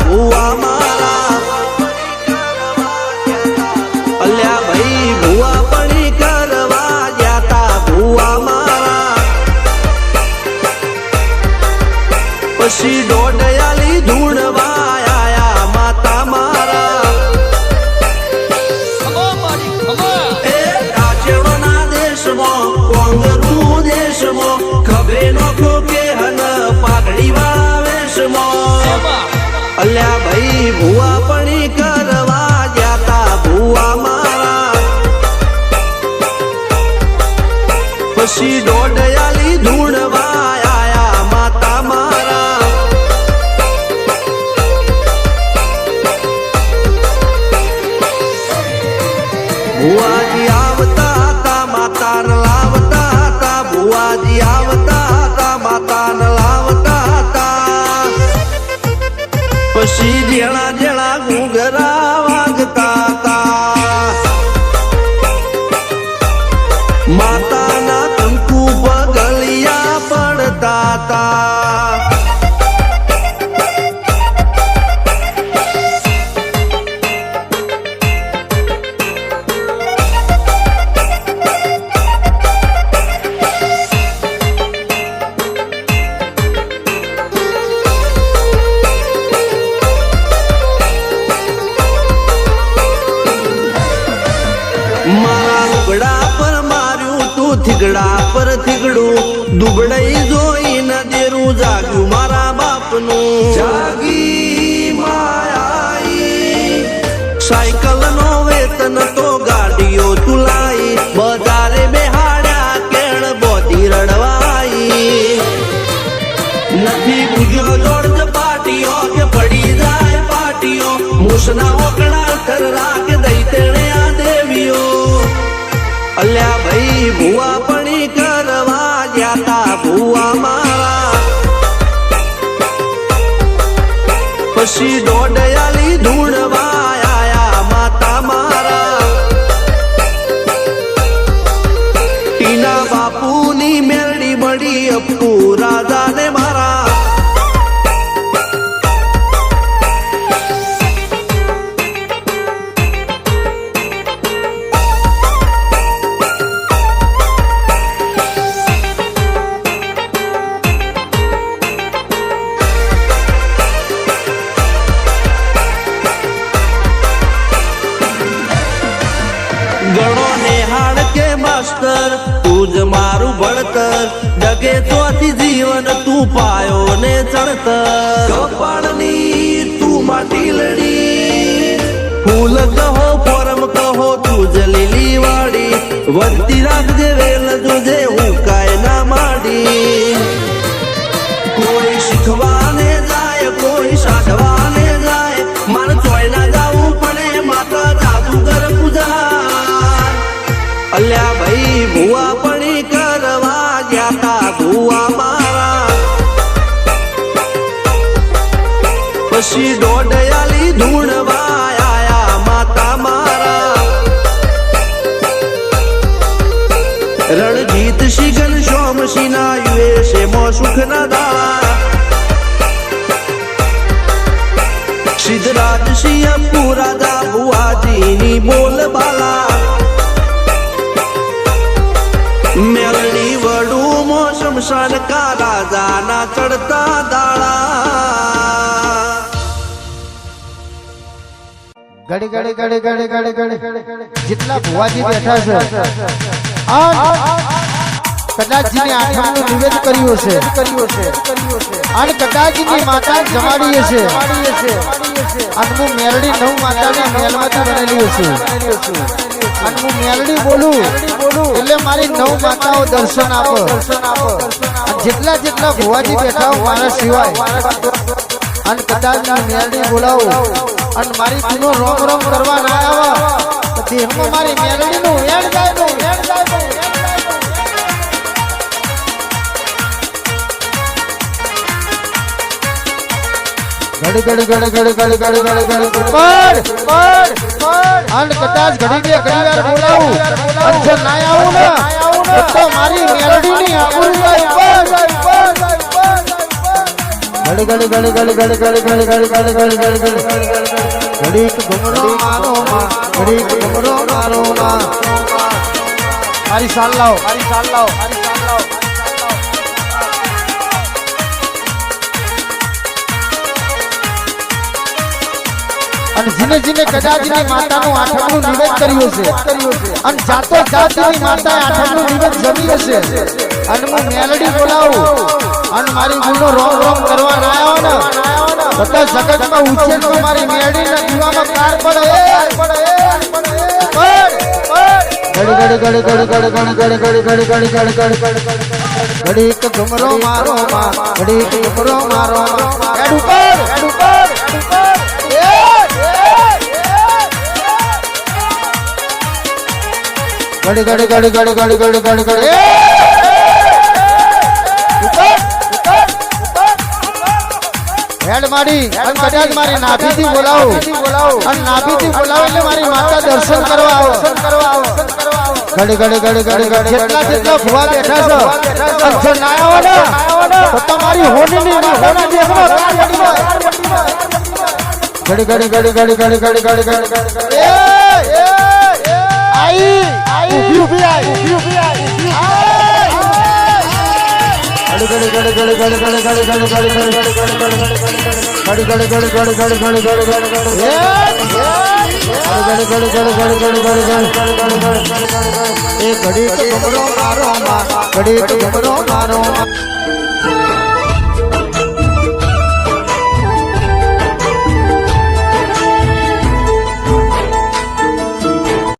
ભુવા મારા. અલ્યા ભાઈ, ભુવા પણી કરવા જાતા ભુવા મારા. પછી દોડયાલી ધૂણવા માતા મારા. દેશમાં કોંગરું દેશમાં, ખભે નોખો કે અલ્યા ભાઈ ભુવા પણી કરવા જાતા ભુવા મારા. પછી દોડયાલી ધૂણવા થીગડા પર થીગડું દુબળઈ ન દેરું, જાગ્યું મારા બાપનું. જાગી માયાઈ સાયકલ નો વેતન તો ગાડીઓ તુલાઈ બજારે બેહાડ્યા કેળ બોધી રડવાઈ. નથી બુજ્યો જોડ પાટીઓ કે પડી જાય પાટીઓ, મૂસના ઓકડા થર રાખ દઈ તેણે અલ્યા ભાઈ ભુવા પણી કરવા ગયા તા ભુવા મારા. પછી દોડયાલી ધૂણવા માસ્તર તું જ મારું ભણતર. ડગે ચોથી જીવન તું પાયો ને ચડતર કપાળની તું માટી લડી. ફૂલ કહો પરમ કહો તું જ લીલી વાડી વધતી રાખજે વેલ જોજે રણજીત શિગન સોમશી ના યુએસે મો સુખ ના દા સિદ્ધરાજ સિંહ બુઆજી ની બોલ બાલા. મેલડી વડું મો શમશાન કા રાજાના ચડતા દાળા. ઘડી ઘડી ઘડી ઘડી ઘડી ઘડી જેટલા ભુવાજી બેઠા છે આ કદાચ જેને આઠમનું નિવેદ કર્યું છે અને કદાચની માતા જમાડી હશે. અને હું નવ માતાની મેલમાંથી બનેલી હશે. અને હું મેલડી બોલું એટલે મારી નવ માતાઓ દર્શન આપો. અને જેટલા જેટલા ભુવાજી બેઠા મારા સિવાય અને કદાચ મેરડી બોલાવું. અને મારી તીનો રોમ રોમ કરવા ના આવા. તો દેહમાં મારી મેલડી નું વેણ જાય નું હેડ જાય નું. ઘડી ઘડી ઘડી ઘડી ઘડી ઘડી ઘડી ઘડી પડ પડ પડ. અન કદાચ ઘડી બે ઘડી વાર બોલાવું. જો ના આવું ને તો મારી મેલડી ની આબરૂ જાય. પડ. ઘડી ઘડી ઘડી ઘડી ઘડી ઘડી ઘડી ઘડી ઘડી ઘડી ઘડી ઘડી ઘડીક ઘુમરો મારો માં જીને જીને કદાચની માતાનું આઠમનું નિવેદ કર્યું છે અને જાતો જાતની માતાએ આઠમનું નિવેદ જમી હશે અને હું મેલડી બોલાવું અને મારી ગુનો રોમ રોમ કરવા બધા જગતમાં ઉછેર તો મારી મેલડીના દીવામાં કાર પડે ઘડી ઘડી ઘડી ઘડી ઘડી ઘડી ઘડી ઘડી ઘડી ઘડી ઘડી ઘડી એક ઘુમરો મારો માં ઘડી એક ઘુમરો મારો માં એડ ઉપર એડ ઉપર એડ ઉપર એ ઘડી ઘડી ઘડી ઘડી ઘડી ઘડી ઘડી ઘડી હેડ મારી અને કદાચ મારી નાભીથી બોલાવો અને નાભીથી બોલાવો એટલે મારી માતા દર્શન કરવા આવો ઘડી ઘડી ઘડી ઘડી ઘડી જેટલા જેટલા ભુવા બેઠા છો અને જો ના તો તમારી હોનીની ના હોના દેખનો કાર. ઘડી ઘડી ઘડી ઘડી ઘડી ઘડી ઘડી ઘડી ઘડી એ આઈ આઈ ઊભી ઊભી આઈ ઊભી ઊભી આઈ ઘડી તો ઘબરો મારો ઘડી તો ઘબરો મારો.